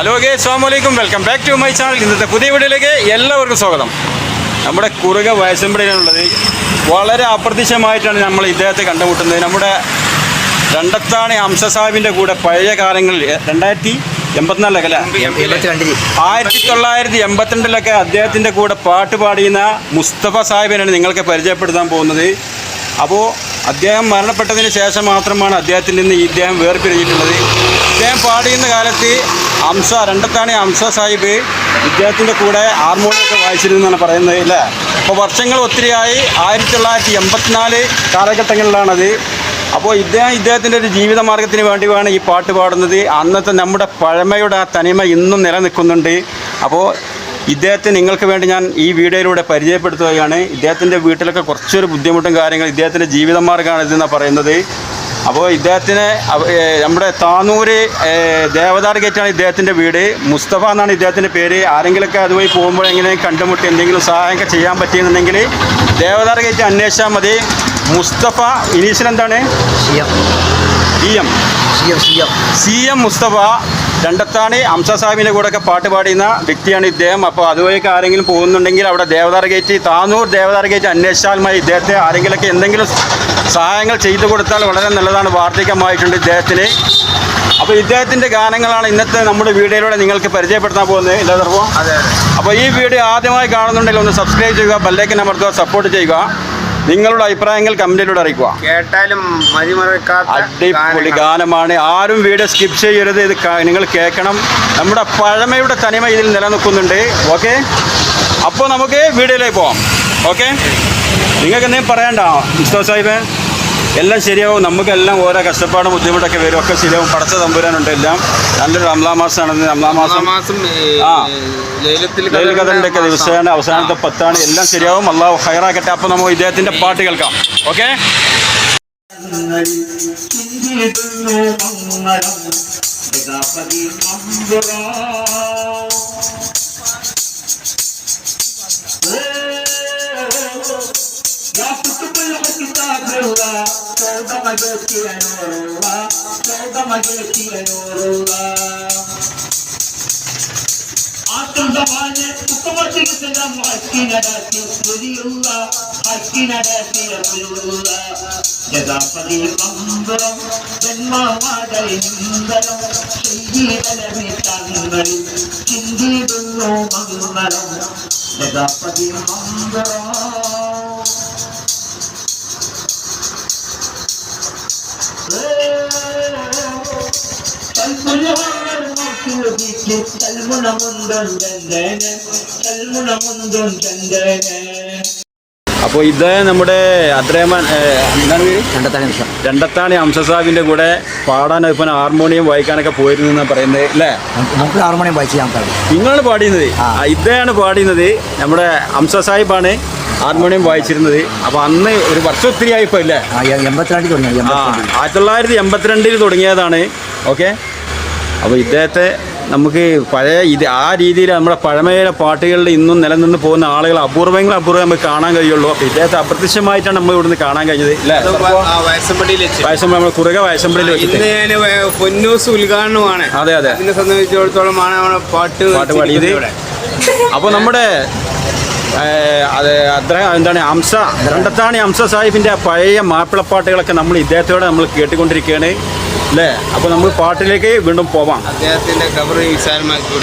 Hello ഗേ അസ്സാമലൈക്കും welcome back to my channel. ഇന്നത്തെ പുതിയ വീഡിയോയിലേക്ക് എല്ലാവർക്കും സ്വാഗതം. നമ്മുടെ കുറുക വയസ്സമ്പടിയിലുള്ളത് വളരെ അപ്രത്യക്ഷമായിട്ടാണ് നമ്മൾ ഇദ്ദേഹത്തെ കണ്ടുമുട്ടുന്നത്. നമ്മുടെ രണ്ടത്താണി ഹംസ സാഹിബിന്റെ കൂടെ പഴയ കാലങ്ങളിൽ രണ്ടായിരത്തി എൺപത്തിനാലിലൊക്കെ അല്ലേ? ആയിരത്തി തൊള്ളായിരത്തി എൺപത്തിരണ്ടിലൊക്കെ അദ്ദേഹത്തിന്റെ കൂടെ പാട്ട് പാടിയുന്ന മുസ്തഫ സാഹിബിനാണ് നിങ്ങൾക്ക് പരിചയപ്പെടുത്താൻ പോകുന്നത്. അപ്പോൾ അദ്ദേഹം മരണപ്പെട്ടതിന് ശേഷം മാത്രമാണ് അദ്ദേഹത്തിൽ നിന്ന് ഈ ഇദ്ദേഹം വേർപിരിഞ്ഞിട്ടുള്ളത്. ഇദ്ദേഹം പാടിയുന്ന കാലത്ത് ഹംസ രണ്ടത്താണി ഹംസ സാഹിബ് ഇദ്ദേഹത്തിന്റെ കൂടെ ഹാർമോണിയൊക്കെ വായിച്ചിരുന്നു എന്നാണ് പറയുന്നത് അല്ലേ? അപ്പോൾ വർഷങ്ങൾ ഒത്തിരിയായി. ആയിരത്തി തൊള്ളായിരത്തി എൺപത്തിനാല് കാലഘട്ടങ്ങളിലാണത്. അപ്പോൾ ഇദ്ദേഹം ഇദ്ദേഹത്തിന്റെ ഒരു ജീവിത മാർഗത്തിന് വേണ്ടിയാണ് ഈ പാട്ട് പാടുന്നത്. അന്നത്തെ നമ്മുടെ പഴമയുടെ ആ തനിമ ഇന്നും നിലനിൽക്കുന്നുണ്ട്. അപ്പോൾ ഇദ്ദേഹത്തെ നിങ്ങൾക്ക് വേണ്ടി ഞാൻ ഈ വീഡിയോയിലൂടെ പരിചയപ്പെടുത്തുകയാണ്. ഇദ്ദേഹത്തിന്റെ വീട്ടിലൊക്കെ കുറച്ചൊരു ബുദ്ധിമുട്ടും കാര്യങ്ങൾ ഇദ്ദേഹത്തിന്റെ ജീവിത മാർഗമാണ് ഇതെന്നാണ് പറയുന്നത്. അപ്പോൾ ഇദ്ദേഹത്തിന് നമ്മുടെ താനൂര് ഏ, ദേവദാർ ഗേറ്റാണ് ഇദ്ദേഹത്തിന്റെ വീട്. മുസ്തഫ എന്നാണ് ഇദ്ദേഹത്തിന്റെ പേര്. ആരെങ്കിലുമൊക്കെ അതുവഴി പോകുമ്പോൾ എങ്ങനെ കണ്ടുമുട്ടി എന്തെങ്കിലും സഹായമൊക്കെ ചെയ്യാൻ പറ്റിയെന്നുണ്ടെങ്കിൽ ദേവദാർ ഗേറ്റ് അന്വേഷിച്ചാൽ മതി. മുസ്തഫ ഇനീഷ്യൽ എന്താണ്? C M C M. C M Mustafa. Randathani Amsa സാഹിബിന്റെ കൂടെയൊക്കെ പാട്ട് പാടിയുന്ന വ്യക്തിയാണ് ഇദ്ദേഹം. അപ്പോൾ അതുവഴിയൊക്കെ ആരെങ്കിലും പോകുന്നുണ്ടെങ്കിൽ അവിടെ ദേവദാർ ഗേറ്റ് താനൂർ ദേവദാർ ഗേറ്റ് അന്വേഷിച്ചാൽ മതി ഇദ്ദേഹത്തെ ആരെങ്കിലുമൊക്കെ എന്തെങ്കിലും സഹായങ്ങൾ ചെയ്തു കൊടുത്താൽ വളരെ നല്ലതാണ്. വാർദ്ധക്യമായിട്ടുണ്ട് ഇദ്ദേഹത്തിന്. അപ്പോൾ ഇദ്ദേഹത്തിന്റെ ഗാനങ്ങളാണ് ഇന്നത്തെ നമ്മുടെ വീഡിയോയിലൂടെ നിങ്ങൾക്ക് പരിചയപ്പെടുത്താൻ പോകുന്നത്. ഇല്ല സർവോ അതെ. അപ്പോൾ ഈ വീഡിയോ ആദ്യമായി കാണുന്നുണ്ടെങ്കിൽ ഒന്ന് സബ്സ്ക്രൈബ് ചെയ്യുക ബെല്ലൈക്കൻ അമർത്തുക സപ്പോർട്ട് ചെയ്യുക. നിങ്ങളുടെ അഭിപ്രായങ്ങൾ കമന്റിലൂടെ അറിയിക്കുക. കേട്ടാലും അടിപൊളി ഗാനമാണ്. ആരും വീഡിയോ സ്കിപ്പ് ചെയ്യരുത്. ഇത് നിങ്ങൾ കേൾക്കണം. നമ്മുടെ പഴമയുടെ തനിമ ഇതിൽ നിലനിൽക്കുന്നുണ്ട്. ഓക്കെ അപ്പോൾ നമുക്ക് വീഡിയോയിലേക്ക് പോവാം. ഓക്കെ നിങ്ങൾക്ക് എന്തെങ്കിലും പറയണ്ട മുസ്തഫ സാഹിബ്? എല്ലാം ശരിയാവും നമുക്കെല്ലാം ഓരോ കഷ്ടപ്പാടും ബുദ്ധിമുട്ടൊക്കെ വരും ഒക്കെ ശരിയാവും പടച്ച തമ്പുരാനുണ്ട് എല്ലാം നല്ലൊരു റംലാ മാസമാണ് റംലാ മാസം ആ. ദിവസമാണ് അവസാനത്തെ പത്താണ് എല്ലാം ശരിയാവും അള്ളാഹു ഹൈറാക്കട്ടെ അപ്പോൾ നമുക്ക് ഇദ്ദേഹത്തിന്റെ പാട്ട് കേൾക്കാം ഓക്കെ ആത്മസമാനെ ഉത്തമത്തിരിക്കണം ഹക്കിനടത്തി പുതിയുള്ള ഹക്കിനടത്തിയ പുതിയുള്ള ജഗാപതി മന്ത്രം ജന്മമാടൽ നിന്ദരം ചെയ്തലമി തങ്ങളിൽ ചിന്തിടുന്നു മംഗളം. മന്ത്രം അപ്പോൾ ഇത് നമ്മുടെ അത്രേമാൻ എന്താണ് പേര്? രണ്ടത്തെ നിമിഷം രണ്ടത്താണി ഹംസസാബിന്റെ കൂടെ പാടാൻ ഇപ്പം ഹാർമോണിയം വായിക്കാനൊക്കെ പോയിരുന്നു എന്നാണ് പറയുന്നത് അല്ലേ? നമുക്ക് ഹാർമോണിയം വായിച്ച് ഞാൻ നിങ്ങളാണ് പാടിയുന്നത് ഇദ്ദേഹമാണ് പാടിയുന്നത് നമ്മുടെ ഹംസ സാഹിബാണ് ഹാർമോണിയം വായിച്ചിരുന്നത്. അപ്പോൾ അന്ന് ഒരു വർഷം ഒത്തിരി ആയിപ്പോൾ അല്ലേ? എൺപത്തിരണ്ടിൽ തുടങ്ങി ആയിരത്തി തൊള്ളായിരത്തി എൺപത്തിരണ്ടിൽ തുടങ്ങിയതാണ്. ഓക്കെ? അപ്പോൾ ഇദ്ദേഹത്തെ നമുക്ക് പഴയ ഇത് ആ രീതിയിൽ നമ്മുടെ പഴമയുടെ പാട്ടുകളിൽ ഇന്നും നിലനിന്ന് പോകുന്ന ആളുകൾ അപൂർവങ്ങൾ അപൂർവം നമുക്ക് കാണാൻ കഴിയുള്ളൂ. അപ്പോൾ ഇദ്ദേഹത്തെ അപ്രത്യക്ഷമായിട്ടാണ് നമ്മൾ ഇവിടുന്ന് കാണാൻ കഴിഞ്ഞത്. വയസ്സമ്പടിയിൽ നമ്മൾ കുറുകെ വയസ്സമ്പടിയിൽ ഇന്ന് പൊന്നൂസ് ഉദ്ഘാടനമാണ് അതെ അതെ. ഇതിനെ സംബന്ധിച്ചിടത്തോളമാണ് പാട്ട് പാട്ട് പാടിയത് അപ്പോൾ നമ്മുടെ അത് അത്ര എന്താണ് ഹംസ രണ്ടത്താണി ഹംസ സാഹിബിന്റെ പഴയ മാപ്പിളപ്പാട്ടുകളൊക്കെ നമ്മൾ ഇദ്ദേഹത്തോടെ നമ്മൾ കേട്ടുകൊണ്ടിരിക്കുകയാണ്. അല്ലേ അപ്പോൾ നമ്മൾ പാട്ടിലേക്ക് വീണ്ടും പോവാം. അദ്ദേഹത്തിന്റെ കവർ വിശാലമാക്കി.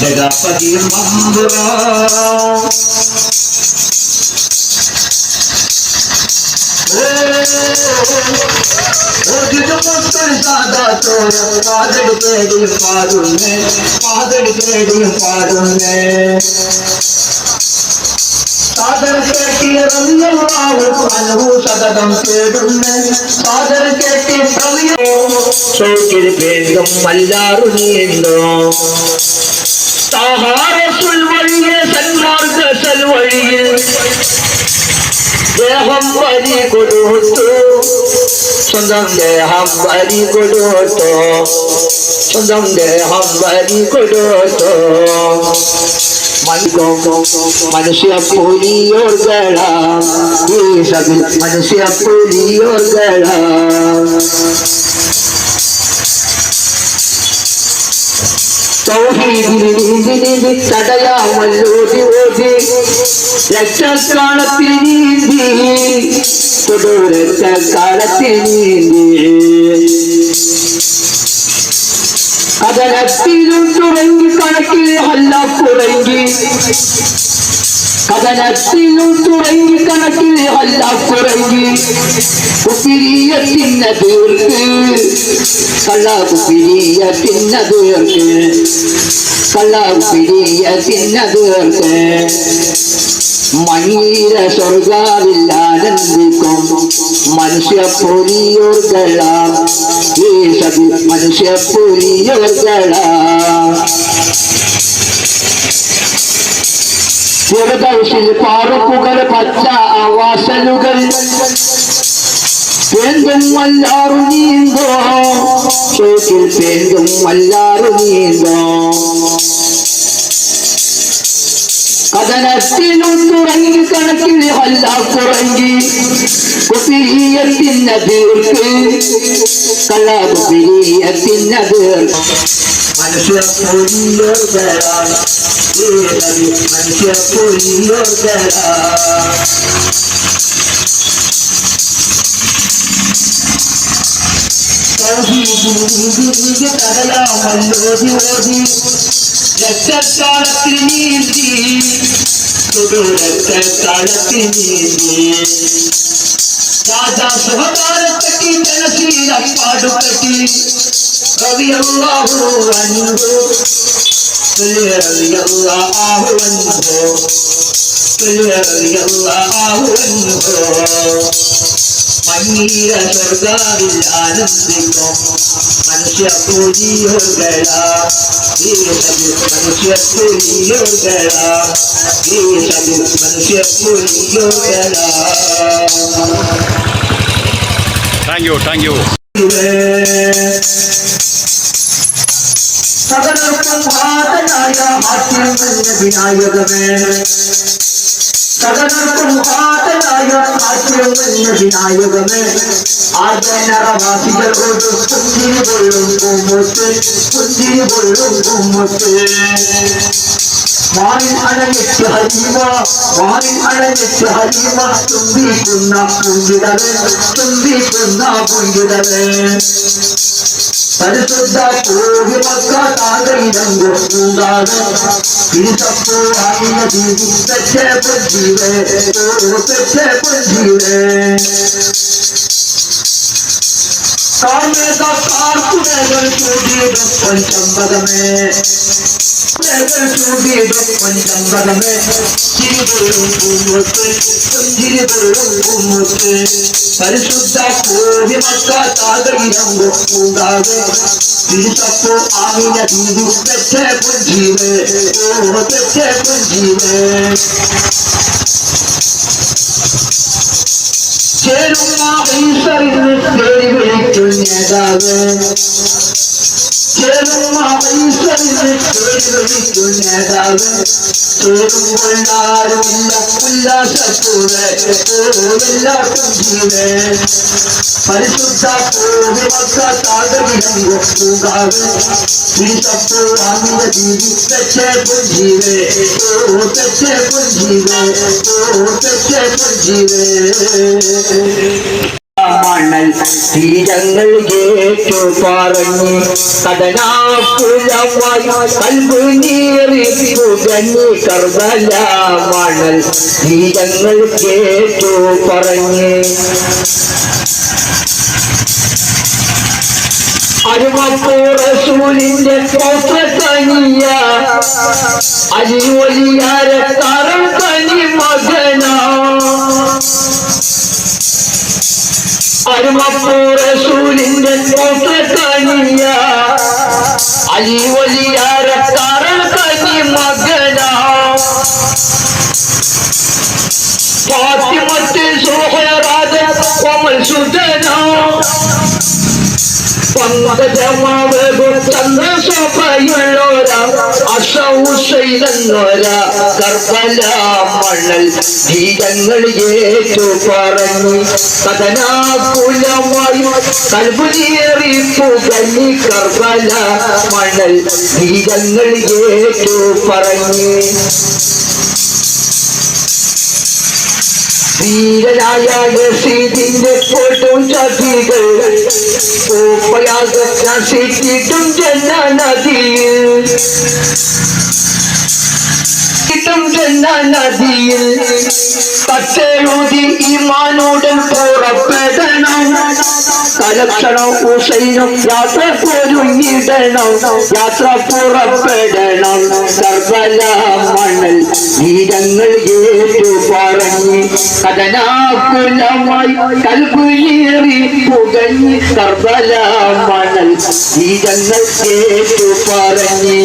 ജഗാപതി ജന്മമാടൽ നിന്ദരം ചെയ്തലമി തങ്ങളിൽ ചിന്തിടുന്നു മംഗളം ജഗാപതി മന്ത്രം പാതടി തേടിയും പാടുന്നേ പാതടി തേടിയും പാടുന്നേ സാദർ കേട്ടി റമ്യമാവും അനുഭൂ സതതം കേടുന്നേ സാദർ കേട്ടി പ്രവിയോക്കിൽ വേഗം മല്ലാറു നീണ്ടോ താഹാരസുൽ വഴിയെ സന്മാർഗ സൽവഴിയിൽ ദേഹം വരി കൊടുത്തു സ്വന്തം സ്വന്തം ദേഹം ബലി കൊടുത്തോ സ്വന്തം ദേഹം ബലി കൊടുത്തോ മനുഷ്യ പുലിയോർകള ഈ സബിൽ മനുഷ്യ പുലിയോർകള തൗഹീദിന് നീന്തി നീന്തി തടയാമല്ലോതി ഓതി ലക്ഷക്കാലത്തിൽ നീന്തി തൊടുരക്ഷക്കാലത്തിൽ നീന്തി കഥനത്തിലും തുടങ്ങി കണക്കിൽ അല്ല കുറങ്ങി കഥനത്തിലും തുടങ്ങി കണക്കിൽ അല്ല കുറങ്ങി കുപ്പിരിയത്തിന്ന തീർക്ക് കള്ള കുപ്പിരിയത്തിന്ന തീർക്ക് കള്ള കുപ്പിരിയത്തിന്ന തീർക്ക് മഞ്ഞീര സ്വർഗാവിൽ ആനന്ദിക്കും മനുഷ്യ പൊലിയോർകള ഈ സതി മനുഷ്യ പൊലിയോർകള ചെറുതൗഷിൽ പാറുപ്പുകൾ പച്ച ആവാസലുകൾ പേന്തും വല്ലാറു നീന്തോ ചോക്കിൽ പേന്തും വല്ലാറു നീന്തോ കഥനത്തിനും തുറങ്ങി കണക്കിൽ വല്ല കുറങ്ങി കുപ്പിരിയത്തിന്ന തീർക്ക് കള്ള കുപ്പിരിയത്തിന്ന തീർക്ക് ಕೂಡಲಿ ಮನುಷ್ಯ ಪುರಿಯೋದರ ತೌಹೀದಿನಿಗೆ ತಗಲ ಮಲ್ಲೋದಿ ಓದಿ ರಕ್ತಕ್ಕಾಳಕ್ಕೆ ನೀಂದಿ ತುಡು ರಕ್ತಕ್ಕಾಳಕ್ಕೆ ನೀಂದಿ ರಾಜ ಸುಹಕಾರಕ್ಕೆ ಜನಸೀನ ಪಾಡುಪತಿ ಕವಿಯಲ್ಲಾಹು ಅಂದು റളിയല്ലാഹു അൻഹു റളിയല്ലാഹു അൻഹു റളിയല്ലാഹു അൻഹു മഞ്ഞീര സ്വർഗാവിൽ ആനന്ദിക്കും മനുഷ്യ പൂജിയോകള മനുഷ്യ പൂജിയോകള മനുഷ്യ പൂജിയോകള താങ്ക് യു താങ്ക് യു സകലർക്കും ഹാതനായ ഹാസ്യം വിനായകമേ സകലർക്കും ഹാതനായ ഹാസ്യം വിനായകമേ ആർജനറവാസികളോട് പുഞ്ചിരി കൊള്ളും പൂമുത്ത് പുഞ്ചിരി കൊള്ളും പൂമുത്ത് വാനിൽ അണഞ്ഞിട്ട് ഹരിമ വാനിൽ അണഞ്ഞിട്ട് ഹരിമ തുമ്പിക്കുന്ന പൂങ്കിടവേ തുമ്പിക്കുന്ന പൂങ്കിടവേ పరిశుద్ధ కోవి మొక్క కాగలినందు ఉండాను ఇది తప్పు అయినది పెట్టే పొందివే పెట్టే పొందివే പൊഞ്ചീവേ കാർമേക കാർക്കുടകൾ ചൂടിയുടെ പൊൻചമ്പകമേ കുടകൾ ചൂടിയുടെ പൊൻചമ്പകമേ ചിരികൊള്ളും പൂമുത്ത് പുഞ്ചിരികൊള്ളും പൂമുത്ത് പരിശുദ്ധ കോഴി മക്ക താകയിടങ്കോ കൂടാതെ തിരിച്ചപ്പോ ആമിന ദീപി തെറ്റേ പൊഞ്ചീവേ ഓ തെറ്റേ പൊഞ്ചീവേ വിളിക്കും നേതാവ് ചേരുന്ന ഈശ്വരന് പേര് വിളിക്കും നേതാവ് ചേരുമ്പോഴാരുമില്ല ഉല്ലാസത്തോടെ എല്ലാവർക്കും ജീവേ പരിശുദ്ധ കോവി മക്ക താകവിടങ്കോ പൂകാവ് തിരിച്ചപ്പോ ആമിന ദീപി തെച്ചേ പൊഞ്ചീവേ ഓ തെച്ചേ പൊഞ്ചീവേ ഓ തെച്ചേ പൊഞ്ചീവേ മണൽ തീരങ്ങൾ ഏറ്റു പറഞ്ഞു കടനാപ്പുഴമായി കർബല മണൽ തീരങ്ങൾ കേട്ടു പറഞ്ഞ്. അരുമപ്പൂറസൂലിന്റെ കോത്രക്കനിയ അലിയൊലിയാര കരം आई वलियार कारण कधी मग फातिमत सोहराज कोमल सुजना പങ്കജമാവും ചന്ദ്രശോഭയുള്ളോര അഷൗഷൈലെന്നോര കർബല മണൽ. ഗീതങ്ങൾ ഏറ്റു പറഞ്ഞു കഥനാകുലമായി കൽബുനേറി പുകഞ്ഞി കർബല മണൽ. ഗീതങ്ങൾ ഏറ്റു പറഞ്ഞു. ധീരനായ യസീദിന്റെ ഫോട്ടോ ചതികൾ. നസിച്ചിട്ടും ജന നദിയിൽ കിട്ടും ജന നദിയിൽ കത്തെഴുതി ഈമാനോടൻ പുറപ്പെടണം. കലക്ഷണം ഉസൈനും യാത്ര പൊരുങ്ങിടണം യാത്ര പുറപ്പെടണം. സർവല മണൽ വീരങ്ങൾ ഏറ്റു പറഞ്ഞ് കഥനാകുലമായി കൽപുലേറി പുകഞ്ഞ് സർവല മണൽ വീരങ്ങൾ ഏറ്റു പറഞ്ഞ്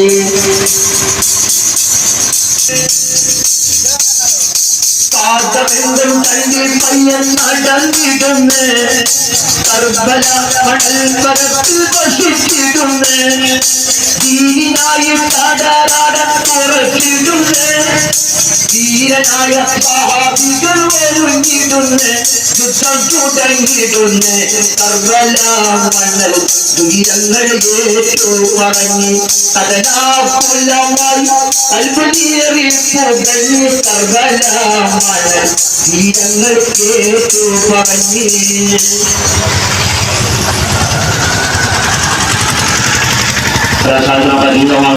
പാദമെന്തും തള്ളി പയ്യൻ നടന്നിടുന്ന് കർബല മണൽ പരത്ത് വസിച്ചിടുന്ന് ദീനായി തടരാട തുറച്ചിടുന്ന് ധീരനായ സഹാബികൾ ഒരുങ്ങിടുന്ന് യുദ്ധം തുടങ്ങിടുന്ന്. കർബല മണൽ ദുരിതങ്ങൾ ഏറ്റു പറഞ്ഞ് കഥനാകുലമായി കൽപ്പനേറി പുകഞ്ഞ് കർബല മണൽ ധീരങ്ങൾ കേട്ടു പറഞ്ഞ് Perasaan apa juga